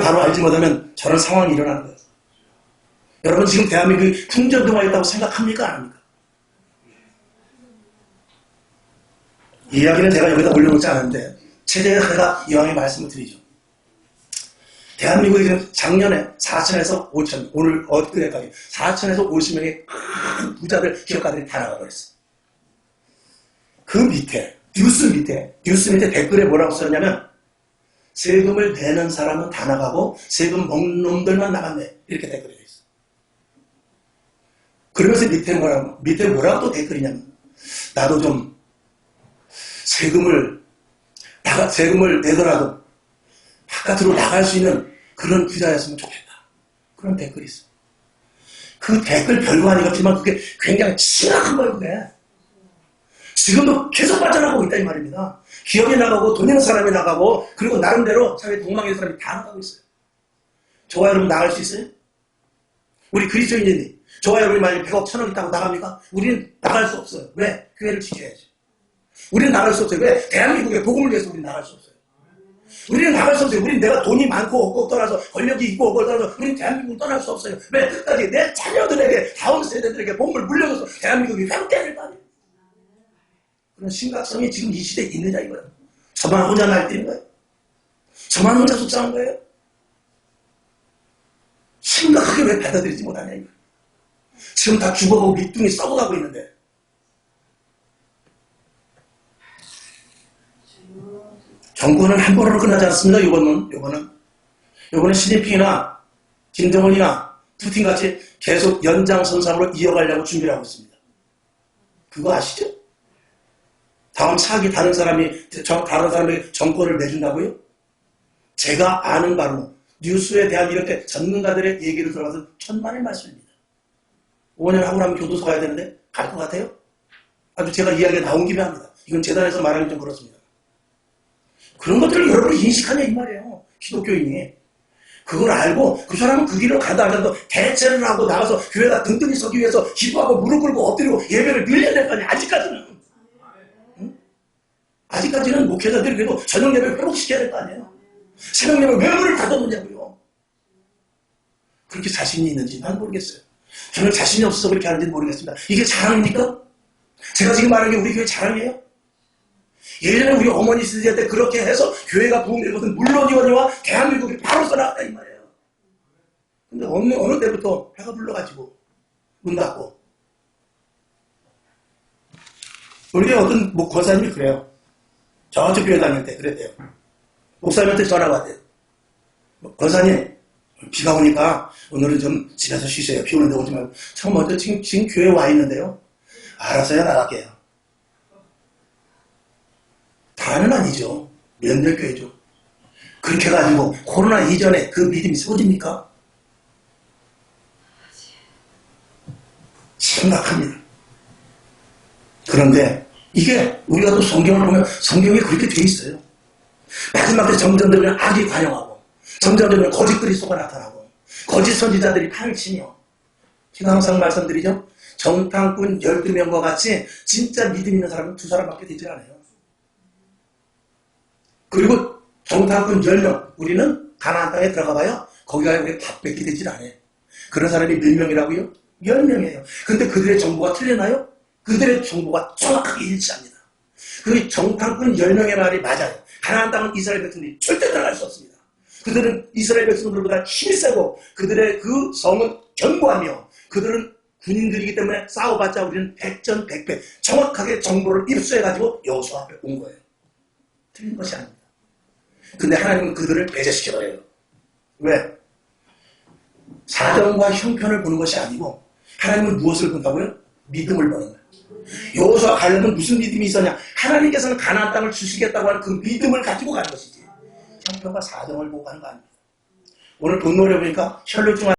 바로 알지 못하면 저런 상황이 일어나는 거예요. 여러분 지금 대한민국이 풍전등화 있다고 생각합니까? 안 합니까? 이 이야기는 제가 여기다 올려놓지 않았는데 제가 제가 이왕에 말씀을 드리죠. 대한민국이 지금 작년에 4천에서 5천, 오늘 엊그제까지 4천에서 50명의 큰 부자들, 기업가들이 다 나가버렸어요. 그 밑에, 뉴스 밑에, 뉴스 밑에 댓글에 뭐라고 썼냐면 세금을 내는 사람은 다 나가고 세금 먹는 놈들만 나갔네. 이렇게 댓글이 돼 있어. 그러면서 밑에 뭐라고, 밑에 뭐라고 또 댓글이냐면 나도 좀 세금을 나가, 세금을 내더라도 바깥으로 나갈 수 있는 그런 부자였으면 좋겠다. 그런 댓글이 있어. 그 댓글 별거 아니겠지만 그게 굉장히 심각한 거예요, 그게. 지금도 계속 빠져나가고 있다 이 말입니다. 기업이 나가고 돈 있는 사람이 나가고 그리고 나름대로 사회 동망의 사람이 다 나가고 있어요. 저와 여러분 나갈 수 있어요? 우리 그리스도인들이 저와 여러분이 만약 100억 천억 있다고 나갑니까? 우리는 나갈 수 없어요. 왜? 교회를 지켜야지. 우리는 나갈 수 없어요. 왜? 대한민국의 복음을 위해서 우리는 나갈 수 없어요. 우리는 나갈 수 없어요. 우리는 내가 돈이 많고 없고 떠나서 권력이 있고 없고 떠나서 우리는 대한민국을 떠날 수 없어요. 왜? 끝까지 내 자녀들에게 다음 세대들에게 복음을 물려줘서 대한민국이 회복돼야 될거 아니에요. 그런 심각성이 지금 이 시대에 있느냐 이거예요. 저만 혼자 날뛰는 거예요. 저만 혼자 속상한 거예요. 심각하게 왜 받아들이지 못하냐 이거예요. 지금 다 죽어가고 밑둥이 썩어가고 있는데 정권은 한 번으로 끝나지 않습니다. 요거는 요거는 요거는 시진핑이나 김정은이나 푸틴 같이 계속 연장선상으로 이어가려고 준비를 하고 있습니다. 그거 아시죠? 다음 차기 다른 사람이 저- 다른 사람에게 정권을 내준다고요? 제가 아는 바로 뉴스에 대한 이렇게 전문가들의 얘기를 들어가서 천만의 말씀입니다. 5년 하고 나면 교도소 가야 되는데 갈 것 같아요? 아주 제가 이야기가 나온 김에 합니다. 이건 재단에서 말하기 좀 그렇습니다. 그런 것들을 여러분이 인식하냐 이 말이에요. 기독교인이. 그걸 알고 그 사람은 그 길을 가다 하면서 대체를 하고 나가서 교회가 등등히 서기 위해서 기도하고 무릎 꿇고 엎드리고 예배를 늘려야 될 거 아니에요. 아직까지는. 응? 아직까지는 목회자들이 그래도 저녁 예배 회복시켜야 될 거 아니에요. 새벽 예배 왜 문을 닫아놓냐고요. 그렇게 자신이 있는지 난 모르겠어요. 저는 자신이 없어서 그렇게 하는지 모르겠습니다. 이게 자랑입니까? 제가 지금 말하는 게 우리 교회 자랑이에요? 예전에 우리 어머니 시대 때 그렇게 해서 교회가 것은 물론이거니와 대한민국이 바로 써나갔다 이 말이에요. 근데 어느, 어느 때부터 배가 불러가지고 문 닫고 우리 어떤 뭐 권사님이 그래요. 저쪽 교회 다닐 때 그랬대요. 목사님한테 전화가 왔대요. 뭐, 권사님 비가 오니까 오늘은 좀 집에서 쉬세요. 비 오는데 오지 말고. 처음 먼저 지금, 지금 교회 와 있는데요. 알아서요 나갈게요. 다는 아니죠. 면들교회죠. 그렇게 가지고 코로나 이전에 그 믿음이 세워집니까? 심각합니다. 그런데 이게 우리가 또 성경을 보면 성경에 그렇게 돼 있어요. 마지막 때 점점 되면 악이 관영하고 점점 되면 거짓 그리스도가 나타나고 거짓 선지자들이 판을 치며 제가 항상 말씀드리죠. 정탐꾼 12명과 같이 진짜 믿음 있는 사람은 두 사람밖에 되지 않아요. 그리고 정탐꾼 10명 우리는 가나안 땅에 들어가 봐요. 거기 가야 우리 밥 뺏기 되질 않아요. 그런 사람이 몇 명이라고요? 10명이에요. 근데 그들의 정보가 틀리나요? 그들의 정보가 정확하게 일치합니다. 그 정탐꾼 10명의 말이 맞아요. 가나안 땅은 이스라엘 백성들이 절대 들어갈 수 없습니다. 그들은 이스라엘 백성들보다 힘이 세고 그들의 그 성은 견고하며 그들은 군인들이기 때문에 싸워봤자 우리는 백전백패 정확하게 정보를 입수해가지고 여호수 앞에 온 거예요. 틀린 것이 아닙니다. 근데 하나님은 그들을 배제시켜버려요. 왜? 사정과 형편을 보는 것이 아니고 하나님은 무엇을 본다고요? 믿음을 보는 거예요. 여호수아 갈렙은 무슨 믿음이 있었냐? 하나님께서는 가나안 땅을 주시겠다고 하는 그 믿음을 가지고 가는 것이지. 형편과 사정을 보고 가는 거 아닙니다. 오늘 본노래 보니까 혈류증